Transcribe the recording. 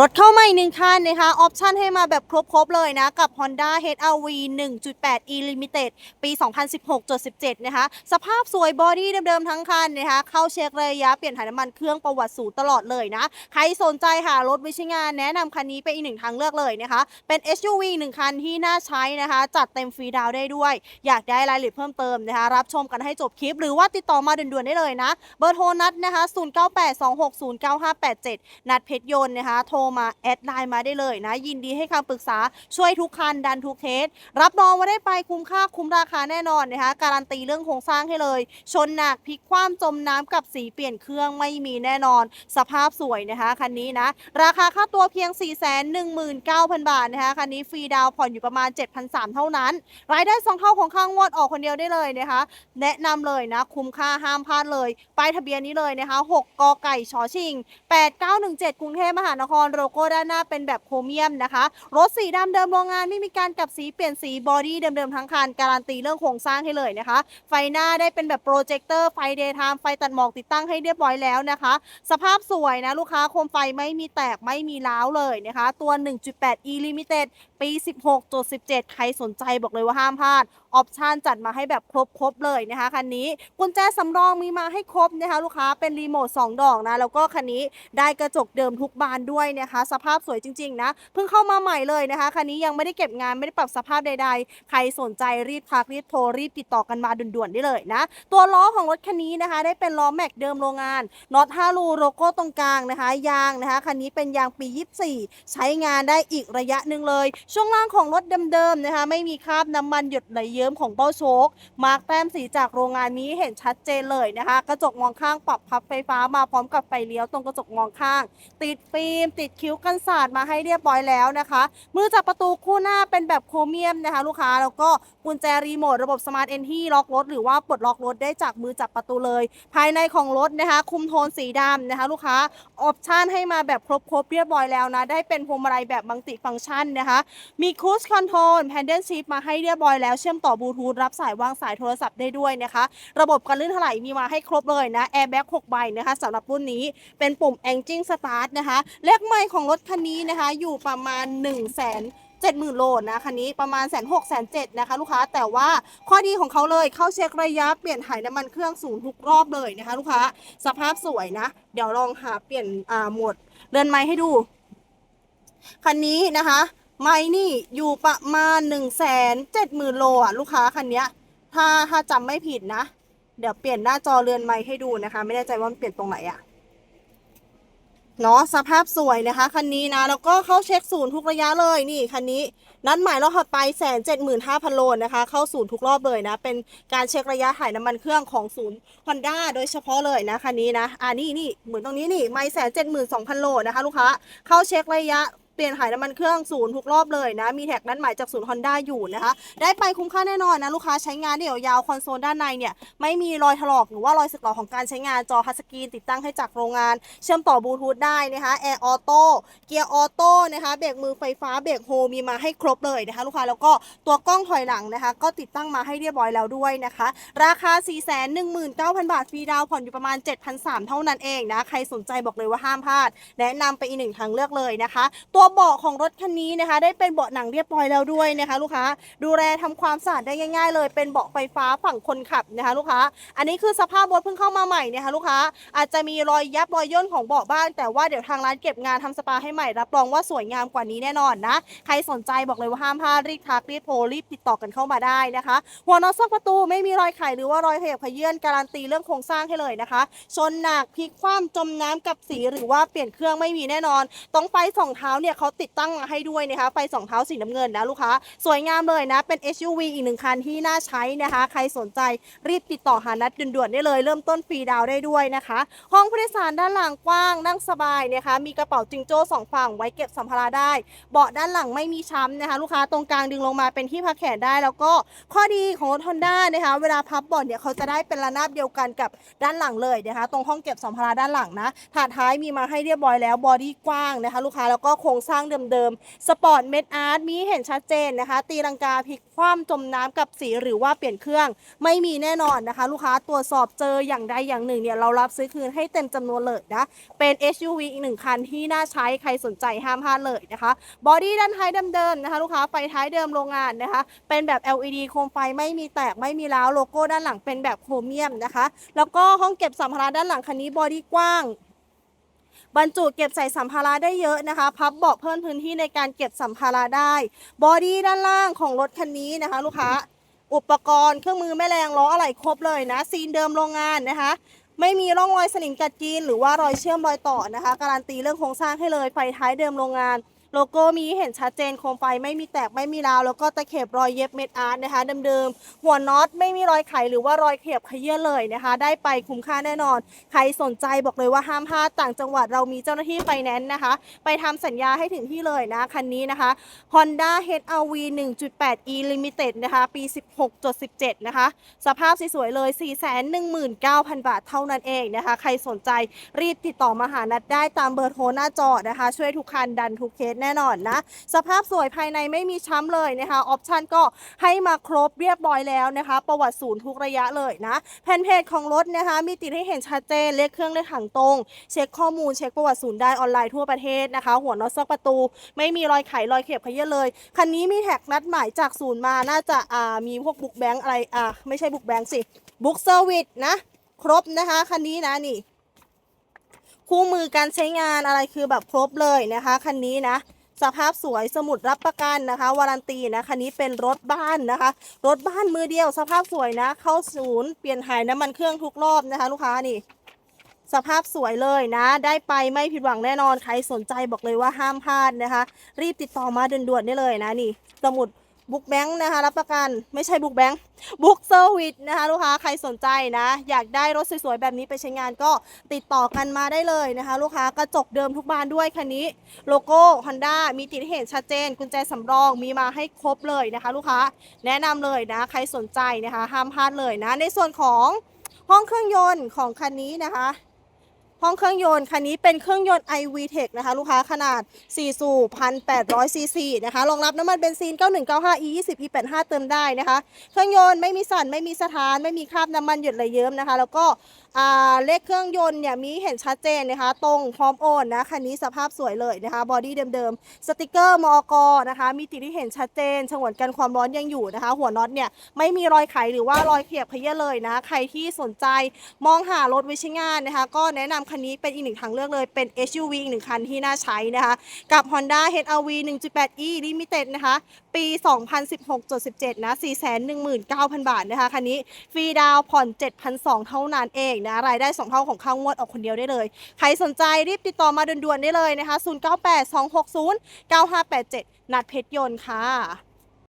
รถเข้ามาอีกหนึ่งคันนะคะออปชันให้มาแบบครบ ๆ เลยนะ กับ Honda HR-V 1.8 e Limited ปี 2016.17 นะคะ สภาพสวยบอดี้เดิม ๆ ทั้งคันนะคะ เข้าเช็คระยะเปลี่ยนถ่ายน้ำมันเครื่องประวัติสูตรตลอดเลยนะ ใครสนใจหารถว้ใช้งานแนะนำคันนี้เป็นอีกหนึ่งทางเลือกเลยนะคะ เป็น SUV หนึ่งคันที่น่าใช้นะคะ จัดเต็มฟรีดาวได้ด้วย อยากได้รายละเอียดเพิ่มเติมนะคะ รับชมกันให้จบคลิป หรือว่าติดต่อมาด่วนๆได้เลยนะ เบอร์โทรนัดนะคะ0982609587 นัดเพชรยนต์นะคะโทรมาแอดไลน์มาได้เลยนะ ยินดีให้คำปรึกษาช่วยทุกคันดันทุกเคสรับรองว่าได้ไปคุ้มค่าคุ้มราคาแน่นอนนะคะ การันตีเรื่องโครงสร้างให้เลย ชนหนักพลิกคว่ำจมน้ำกับสีเปลี่ยนเครื่องไม่มีแน่นอน สภาพสวยนะคะคันนี้นะ ราคาค่าตัวเพียง 419,000 บาทนะคะคันนี้ฟรีดาวผ่อนอยู่ประมาณ 7,300 เท่านั้น รายได้2เท่าของข้างงวดออกคนเดียวได้เลยนะคะ แนะนำเลยนะ คุ้มค่าห้ามพลาดเลยป้ายทะเบียนนี้เลยนะคะ 6กไก่ชอชิง 8917 กรุงเทพมหานครโลโก้ด้านหน้าเป็นแบบโครเมียมนะคะ รถสีดำเดิมโรงงานไม่มีการกลับสีเปลี่ยนสีบอดี้เดิมๆทั้งคันการันตีเรื่องโครงสร้างให้เลยนะคะ ไฟหน้าได้เป็นแบบโปรเจคเตอร์ไฟเดย์ไทม์ไฟตัดหมอกติดตั้งให้เรียบร้อยแล้วนะคะ สภาพสวยนะลูกค้าโคมไฟไม่มีแตกไม่มีร้าวเลยนะคะ ตัว 1.8 e limited ปี 16.17 ใครสนใจบอกเลยว่าห้ามพลาด ออปชันจัดมาให้แบบครบๆเลยนะคะคันนี้กุญแจสำรองมีมาให้ครบนะคะลูกค้าเป็นรีโมท2ดอกนะแล้วก็คันนี้ได้กระจกเดิมทุกบานด้วยนะคะ สภาพสวยจริงๆนะเพิ่งเข้ามาใหม่เลยนะคะคันนี้ยังไม่ได้เก็บงานไม่ได้ปรับสภาพใด ๆ ใครสนใจรีบทักรีบโทรรีบติดต่อกันมาด่วนๆได้เลยนะ ตัวล้อของรถคันนี้นะคะ ได้เป็นล้อแม็กเดิมโรงงานน็อต5รูโลโก้ตรงกลางนะคะยางนะคะคันนี้เป็นยางปี 24 ใช้งานได้อีกระยะหนึ่งเลย ช่วงล่างของรถเดิมๆนะคะ ไม่มีคราบน้ำมันหยดไหลเยิ้มของเบ้าโชคมาร์กแต้มสีจากโรงงานนี้เห็นชัดเจนเลยนะคะ กระจกมองข้างปรับพับไฟฟ้ามาพร้อมกับไฟเลี้ยวตรงกระจกมองข้าง ติดฟิล์มติดคิ้วกันศาสตร์มาให้เรียบร้อยแล้วนะคะมือจับประตูคู่หน้าเป็นแบบโครเมียมนะคะ ลูกค้าแล้วก็กุญแจรีโมทระบบสมาร์ทเอนที่ล็อกรถหรือว่าปลดล็อกรถได้จากมือจับประตูเลย ภายในของรถนะคะ คุมโทนสีดำนะคะ ลูกค้าออปชันให้มาแบบครบๆเรียบร้อยแล้วนะ ได้เป็นพวงมาลัยแบบมัลติฟังก์ชันนะคะ มีครูสคอนโทรลแพนเดนชิพมาให้เรียบร้อยแล้วเชื่อมต่อบลูทูธรับสายวางสายโทรศัพท์ได้ด้วยนะคะ ระบบการลื่นถลายมีมาให้ครบเลยนะแอร์แบ็ก6ใบนะคะสำหรับรุ่นนี้เป็นปุ่ม Engine Start นะคะเลขไมล์ของรถคันนี้นะคะ อยู่ประมาณ 1 0 0 0 0 0 70,000 โลนะคันนี้ประมาณแสนหกแสนเจ็ดนะคะ ลูกค้าแต่ว่าข้อดีของเขาเลยเข้าเช็คระยะเปลี่ยนถ่ายน้ำมันเครื่องศูนย์ทุกรอบเลยนะคะ ลูกค้าสภาพสวยนะ เดี๋ยวลองหาเปลี่ยนอ่าหมดเรือนไม้ให้ดู คันนี้นะคะ ไม้นี่อยู่ประมาณ1นึ่งแสนเจ็ดหมื่นโลอะลูกค้าคันเนี้ยถ้าถ้าจำไม่ผิดนะ เดี๋ยวเปลี่ยนหน้าจอเรือนไม้ให้ดูนะคะ ไม่แน่ใจว่ามันเปลี่ยนตรงไหนอะเนาะสภาพสวยนะคะคันนี้นะ แล้วก็เข้าเช็คศูนย์ทุกระยะเลยนี่คันนี้ นัดหมายรอบถัดไปแสนเจ็ดหมื่นห้าพันโลนะคะ เข้าศูนย์ทุกรอบเลยนะ เป็นการเช็คระยะถ่ายน้ำมันเครื่องของศูนย์ Honda โดยเฉพาะเลยนะคันนี้นะอ่านี่นี่เหมือนตรงนี้นี่ไม่แสนเจ็ดหมื่นสองพันโลนะคะ ลูกค้าเข้าเช็คระยะ เปลี่ยนถ่ายน้ำมันเครื่องศูนย์ทุกรอบเลยนะ มีแท็กนั้นหมายจากศูนย์ฮอนด้าอยู่นะคะ ได้ไปคุ้มค่าแน่นอนนะ ลูกค้าใช้งานได้ยาวคอนโซลด้านในเนี่ย ไม่มีรอยถลอกหรือว่ารอยสึกหรอของการใช้งานจอทัชสกรีนติดตั้งให้จากโรงงาน เชื่อมต่อบลูทูธได้นะคะแอร์ออโต้เกียร์ออโต้นะคะเบรกมือไฟฟ้าเบรกโฮมีมาให้ครบเลยนะคะ ลูกค้าแล้วก็ตัวกล้องถอยหลังนะคะ ก็ติดตั้งมาให้เรียบร้อยแล้วด้วยนะคะ ราคา 419,000 บาทฟรีดาวน์ผ่อนอยู่ประมาณ 7,300 เท่านั้นเองนะใครสนใจบอกเลยว่าห้ามพลาด แนะนำไปอีกหนึ่งทางเลือกเลยนะคะ ตัวเบาะของรถคันนี้นะคะ ได้เป็นเบาะหนังเรียบร้อยแล้วด้วยนะคะ ลูกค้าดูแลทำความสะอาดได้ง่าย ๆ เลยเป็นเบาะไฟฟ้าฝั่งคนขับนะคะ ลูกค้า อันนี้คือสภาพรถเพิ่งเข้ามาใหม่นะคะลูกค้าอาจจะมีรอยยับรอยย่นของเบาะบ้าง แต่ว่าเดี๋ยวทางร้านเก็บงานทำสปาให้ใหม่รับรองว่าสวยงามกว่านี้แน่นอนนะใครสนใจบอกเลยว่าห้ามพลาดรีบทักรีบโทรรีบติดต่อกันเข้ามาได้นะคะ หัวนอตซอกประตูไม่มีรอยไขหรือว่ารอยขยับขยื่นการันตีเรื่องโครงสร้างให้เลยนะคะชนหนักพลิกคว่ำจมน้ำกับสีหรือว่าเปลี่ยนเครื่องไม่มีแน่นอน ต้องไฟสองเท้าเนี่ยเขาติดตั้งมาให้ด้วยนะคะไฟสองเท้าสีน้ำเงินนะลูกค้า สวยงามเลยนะ เป็น SUV อีกหนึ่งคันที่น่าใช้นะคะ ใครสนใจรีบติดต่อหานัดด่วนๆได้เลย เริ่มต้นฟรีดาวได้ด้วยนะคะ ห้องผู้โดยสารด้านหลังกว้างนั่งสบายนะคะ มีกระเป๋าจิงโจ้สองฝั่งไว้เก็บสัมภาระได้ เบาะด้านหลังไม่มีช้ำนะคะ ลูกค้าตรงกลางดึงลงมาเป็นที่พักแขนได้ แล้วก็ข้อดีของรถ Honda นะคะ เวลาพับเบาะเนี่ยเขาจะได้เป็นระนาบเดียวกันกับด้านหลังเลยนะคะ ตรงห้องเก็บสัมภาระด้านหลังนะถาดท้ายมีมาให้เรียบร้อยแล้วบอดี้กว้างนะคะ ลูกค้าแล้วก็โครงสร้างเดิมๆ สปอร์ตเมดอาร์ตมีเห็นชัดเจนนะคะ ตีลังกาพลิกคว่ำจมน้ำกับสีหรือว่าเปลี่ยนเครื่อง ไม่มีแน่นอนนะคะ ลูกค้าตรวจสอบเจออย่างใดอย่างหนึ่งเนี่ยเรารับซื้อคืนให้เต็มจำนวนเลยนะ เป็น SUV อีกหนึ่งคันที่น่าใช้ใครสนใจห้ามพลาดเลยนะคะบอดี้ด้านท้ายเดิมๆนะคะ ลูกค้าไฟท้ายเดิมโรงงานนะคะ เป็นแบบ LED โคมไฟไม่มีแตกไม่มีร้าวโลโก้ด้านหลังเป็นแบบโครเมียมนะคะ แล้วก็ห้องเก็บสัมภาระด้านหลังคันนี้บอดี้กว้าง บรรจุเก็บใส่สัมภาระได้เยอะนะคะ พับเบาะเพิ่มพื้นที่ในการเก็บสัมภาระได้ บอดี้ด้านล่างของรถคันนี้นะคะ ลูกค้า อุปกรณ์เครื่องมือแม่แรงล้ออะไรครบเลยนะ ซีนเดิมโรงงานนะคะ ไม่มีร่องรอยสนิมกัดกรีนหรือว่ารอยเชื่อมรอยต่อนะคะ การันตีเรื่องโครงสร้างให้เลย ไฟท้ายเดิมโรงงาน โลโก้มีเห็นชัดเจนโคมไฟไม่มีแตกไม่มีราว แล้วก็ตะเข็บรอยเย็บเม็ดอาร์ตนะคะเดิมๆหัวน็อตไม่มีรอยไขหรือว่ารอยเข็บขยื่นเลยนะคะ ได้ไปคุ้มค่าแน่นอน ใครสนใจบอกเลยว่าห้ามพลาดต่างจังหวัดเรามีเจ้าหน้าที่ไฟแนนซ์นะคะ ไปทำสัญญาให้ถึงที่เลยนะคันนี้นะคะ Honda HR-V 1.8e Limited นะคะ ปี 16.17 นะคะ สภาพสวยๆเลย 419,000 บาทเท่านั้นเองนะคะ ใครสนใจรีบติดต่อมาหานัดได้ตามเบอร์โทรหน้าจอนะคะ ช่วยทุกคันดันทุกเคสแน่นอนนะ สภาพสวยภายในไม่มีช้ำเลยนะคะออปชันก็ให้มาครบเรียบร้อยแล้วนะคะ ประวัติศูนย์ทุกระยะเลยนะแผ่นเพจของรถนะคะมีติดให้เห็นชัดเจนเลขเครื่องเลขถังตรง เช็คข้อมูลเช็คประวัติศูนย์ได้ออนไลน์ทั่วประเทศนะคะ หัวน็อตซอกประตู ไม่มีรอยไขรอยเข็บขยื่เลย คันนี้มีแท็กนัดหมายจากศูนย์มาน่าจะอ่ามีพวกบุ๊กแบงค์อะไรอ่าไม่ใช่บุ๊กแบงค์สิบุ๊กเซอร์วิสนะ ครบนะคะคันนี้นะนี่ คู่มือการใช้งานอะไรคือแบบครบเลยนะคะ คันนี้นะ สภาพสวยสมุดรับประกันนะคะ วารันตีนะคันนี้เป็นรถบ้านนะคะ รถบ้านมือเดียว สภาพสวยนะ เข้าศูนย์เปลี่ยนถ่ายน้ำมันเครื่องทุกรอบนะคะ ลูกค้านี่ สภาพสวยเลยนะ ได้ไปไม่ผิดหวังแน่นอนใครสนใจบอกเลยว่าห้ามพลาดนะคะ รีบติดต่อมาด่วนๆได้เลยนะนี่ สมุด บุ๊กแบงค์นะคะรับประกันไม่ใช่บุ๊กแบงค์บุ๊กเซอร์วิสนะคะลูกค้าใครสนใจนะ อยากได้รถสวยๆ แบบนี้ไปใช้งานก็ติดต่อกันมาได้เลยนะคะ ลูกค้ากระจกเดิมทุกบานด้วยคันนี้โลโก้ Honda มีติดเห็นชัดเจน กุญแจสำรองมีมาให้ครบเลยนะคะ ลูกค้าแนะนำเลยนะ ใครสนใจนะคะห้ามพลาดเลยนะ ในส่วนของห้องเครื่องยนต์ของคันนี้นะคะ ห้องเครื่องยนต์คันนี้เป็นเครื่องยนต์ iVTEC นะคะ ลูกค้าขนาด 4 สูบ 1,800 ซีซีนะคะ รองรับน้ำมันเบนซิน 9195 e 20 e 85 เติมได้นะคะ เครื่องยนต์ไม่มีสั่น ไม่มีสถาน ไม่มีคราบน้ำมันหยดไหลเยิ้มนะคะ แล้วก็เลขเครื่องยนต์เนี่ยมีเห็นชัดเจนนะคะ ตรงพร้อมโอนนะคันนี้สภาพสวยเลยนะคะ บอดี้เดิมๆ สติกเกอร์มอกนะคะ มีติดที่เห็นชัดเจนฉงวนกันความร้อนยังอยู่นะคะ หัวน็อตเนี่ยไม่มีรอยไขหรือว่ารอยเขียบขยี้เลยนะ ใครที่สนใจมองหารถว้ใช้งานนะคะ ก็แนะนำคันนี้เป็นอีกหนึ่งทางเลือกเลย เป็น SUV อีกหนึ่งคันที่น่าใช้นะคะ กับ Honda HR-V 1.8e Limited นะคะ ปี 2016.17 นะ 419,000 บาทนะคะ คันนี้ฟรีดาวผ่อน 7,200 เท่านั้นเองนะ รายได้ 2 เท่าของค่างวดออกคนเดียวได้เลย ใครสนใจรีบติดต่อมาด่วนๆได้เลยนะคะ 098 260 9587 นัดเพชรยนต์ค่ะ